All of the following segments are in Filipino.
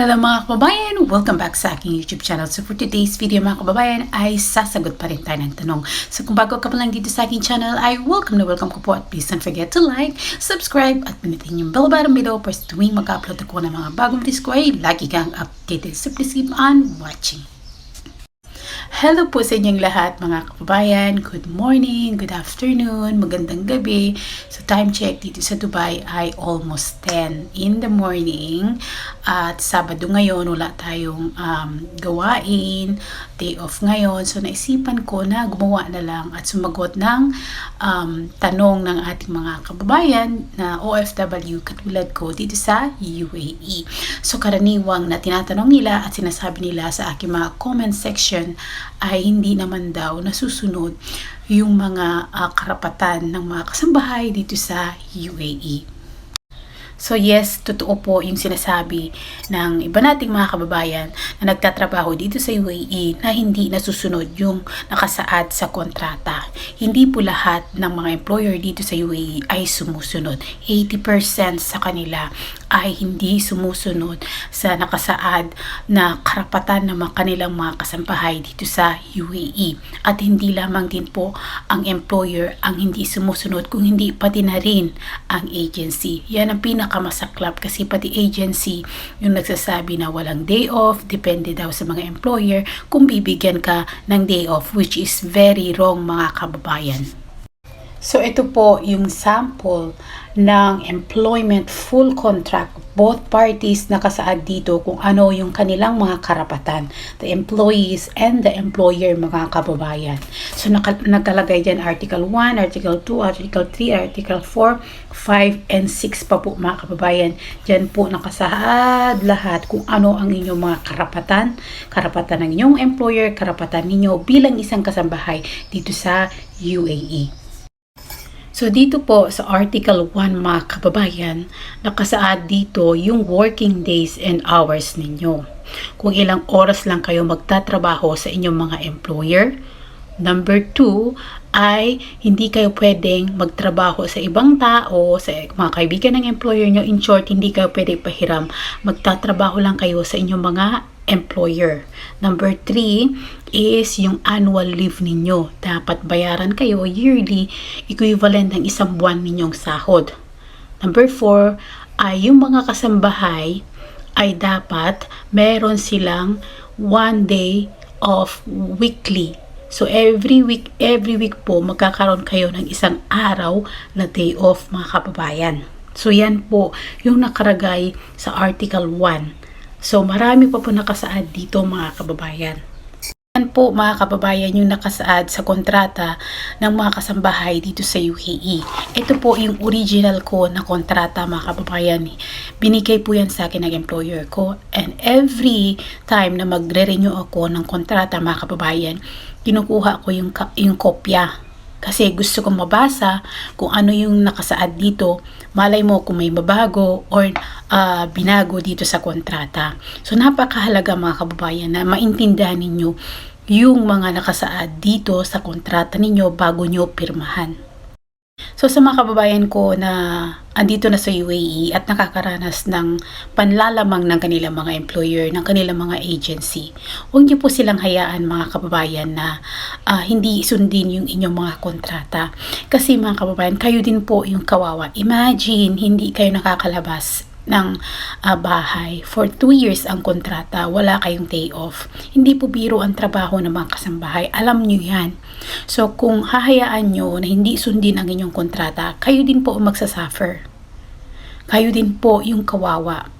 Hello mga kababayan! Welcome back sa aking YouTube channel. So for today's video mga kababayan ay sasagot pa rin tayo ng tanong. So kung bago ka pa lang dito sa aking channel ay welcome na welcome ko po at please don't forget to like, subscribe at pinutin yung bell button below para tuwing mag-upload ako ng mga bagong videos ko ay lagi kang updated. So please keep on watching. Hello po sa inyong lahat mga kababayan. Good morning, good afternoon, magandang gabi. So time check dito sa Dubai ay almost 10 in the morning. At Sabado ngayon, wala tayong um, gawain. Day off ngayon. So naisipan ko na gumawa na lang at sumagot ng um, tanong ng ating mga kababayan na OFW katulad ko dito sa UAE. So karaniwang na tinatanong nila at sinasabi nila sa aking mga comment section ay hindi naman daw nasusunod yung mga uh, karapatan ng mga kasambahay dito sa UAE. So yes, totoo po yung sinasabi ng iba nating mga kababayan na nagtatrabaho dito sa UAE na hindi nasusunod yung nakasaad sa kontrata. Hindi po lahat ng mga employer dito sa UAE ay sumusunod. 80% sa kanila ay hindi sumusunod sa nakasaad na karapatan ng mga kanilang mga kasampahay dito sa UAE. At hindi lamang din po ang employer ang hindi sumusunod kung hindi pati na rin ang agency. Yan ang pinakamasaklap kasi pati agency yung nagsasabi na walang day off, depende daw sa mga employer kung bibigyan ka ng day off which is very wrong mga kababayan. So ito po yung sample ng employment full contract. Both parties nakasaad dito kung ano yung kanilang mga karapatan. The employees and the employer mga kababayan. So naka, nakalagay dyan Article 1, Article 2, Article 3, Article 4, 5, and 6 pa po mga kababayan. Dyan po nakasaad lahat kung ano ang inyong mga karapatan. Karapatan ng inyong employer, karapatan ninyo bilang isang kasambahay dito sa UAE. So dito po sa Article 1 mga kababayan, nakasaad dito yung working days and hours ninyo. Kung ilang oras lang kayo magtatrabaho sa inyong mga employer. Number 2 ay hindi kayo pwedeng magtrabaho sa ibang tao, sa mga kaibigan ng employer nyo. In short, hindi kayo pwedeng pahiram. Magtatrabaho lang kayo sa inyong mga employer. Number 3 is yung annual leave ninyo. Dapat bayaran kayo yearly equivalent ng isang buwan ninyong sahod. Number 4 ay yung mga kasambahay ay dapat meron silang one day of weekly. So every week, every week po magkakaroon kayo ng isang araw na day off mga kababayan. So yan po yung nakaragay sa Article 1 So marami pa po nakasaad dito mga kababayan. Yan po mga kababayan yung nakasaad sa kontrata ng mga kasambahay dito sa UAE. Ito po yung original ko na kontrata mga kababayan. Binigay po yan sa akin ng employer ko and every time na magre-renew ako ng kontrata mga kababayan, kinukuha ko yung, yung kopya kasi gusto kong mabasa kung ano yung nakasaad dito. Malay mo kung may mabago or uh, binago dito sa kontrata. So napakahalaga mga kababayan na maintindihan ninyo yung mga nakasaad dito sa kontrata ninyo bago nyo pirmahan. So sa mga kababayan ko na andito na sa UAE at nakakaranas ng panlalamang ng kanilang mga employer, ng kanilang mga agency, huwag niyo po silang hayaan mga kababayan na uh, hindi sundin yung inyong mga kontrata. Kasi mga kababayan, kayo din po yung kawawa. Imagine, hindi kayo nakakalabas ng uh, bahay. For 2 years ang kontrata, wala kayong day off. Hindi po biro ang trabaho ng mga kasambahay. Alam nyo yan. So, kung hahayaan nyo na hindi sundin ang inyong kontrata, kayo din po magsasuffer. Kayo din po yung kawawa.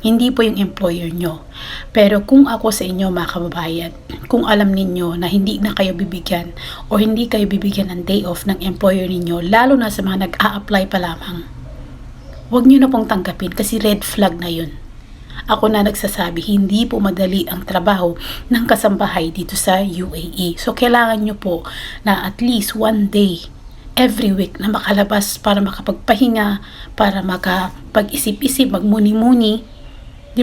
Hindi po yung employer nyo. Pero kung ako sa inyo mga kababayan, kung alam ninyo na hindi na kayo bibigyan o hindi kayo bibigyan ng day off ng employer ninyo, lalo na sa mga nag-a-apply pa lamang, huwag nyo na pong tanggapin kasi red flag na yun. Ako na nagsasabi, hindi po madali ang trabaho ng kasambahay dito sa UAE. So, kailangan nyo po na at least one day every week na makalabas para makapagpahinga, para makapag-isip-isip, magmuni-muni.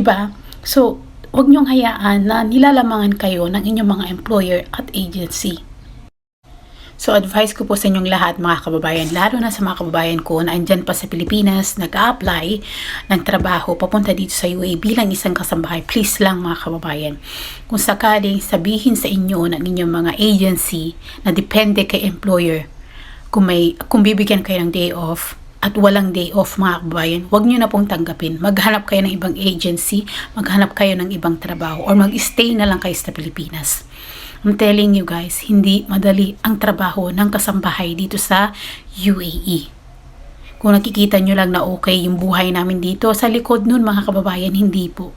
ba? So, huwag niyong hayaan na nilalamangan kayo ng inyong mga employer at agency. So advice ko po sa inyong lahat mga kababayan, lalo na sa mga kababayan ko na andyan pa sa Pilipinas, nag-a-apply ng trabaho papunta dito sa UAE bilang isang kasambahay, please lang mga kababayan. Kung sakaling sabihin sa inyo ng inyong mga agency na depende kay employer, kung, may, kung bibigyan kayo ng day off, at walang day off mga kababayan, huwag nyo na pong tanggapin. Maghanap kayo ng ibang agency, maghanap kayo ng ibang trabaho, or mag-stay na lang kayo sa Pilipinas. I'm telling you guys, hindi madali ang trabaho ng kasambahay dito sa UAE. Kung nakikita nyo lang na okay yung buhay namin dito, sa likod nun mga kababayan, hindi po.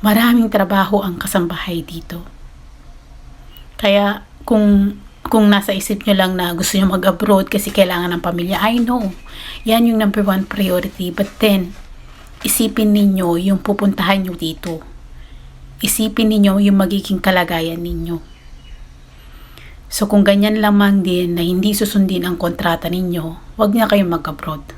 Maraming trabaho ang kasambahay dito. Kaya kung kung nasa isip nyo lang na gusto nyo mag-abroad kasi kailangan ng pamilya, I know. Yan yung number one priority. But then, isipin ninyo yung pupuntahan nyo dito. Isipin ninyo yung magiging kalagayan ninyo. So kung ganyan lamang din na hindi susundin ang kontrata ninyo, wag na kayong mag-abroad.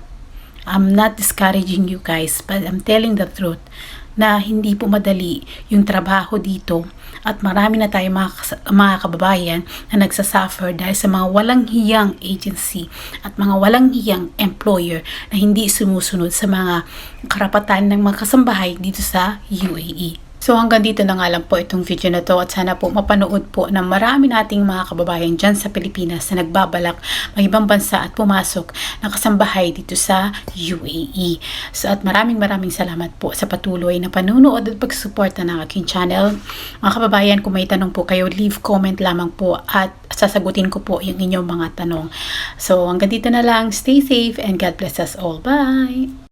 I'm not discouraging you guys, but I'm telling the truth na hindi po madali yung trabaho dito at marami na tayong mga, mga kababayan na nagsasuffer dahil sa mga walang hiyang agency at mga walang hiyang employer na hindi sumusunod sa mga karapatan ng mga kasambahay dito sa UAE. So hanggang dito na nga lang po itong video na to at sana po mapanood po ng marami nating mga kababayan dyan sa Pilipinas na nagbabalak mag ibang bansa at pumasok na kasambahay dito sa UAE. So at maraming maraming salamat po sa patuloy na panunood at pagsuporta ng aking channel. Mga kababayan, kung may tanong po kayo, leave comment lamang po at sasagutin ko po yung inyong mga tanong. So hanggang dito na lang, stay safe and God bless us all. Bye!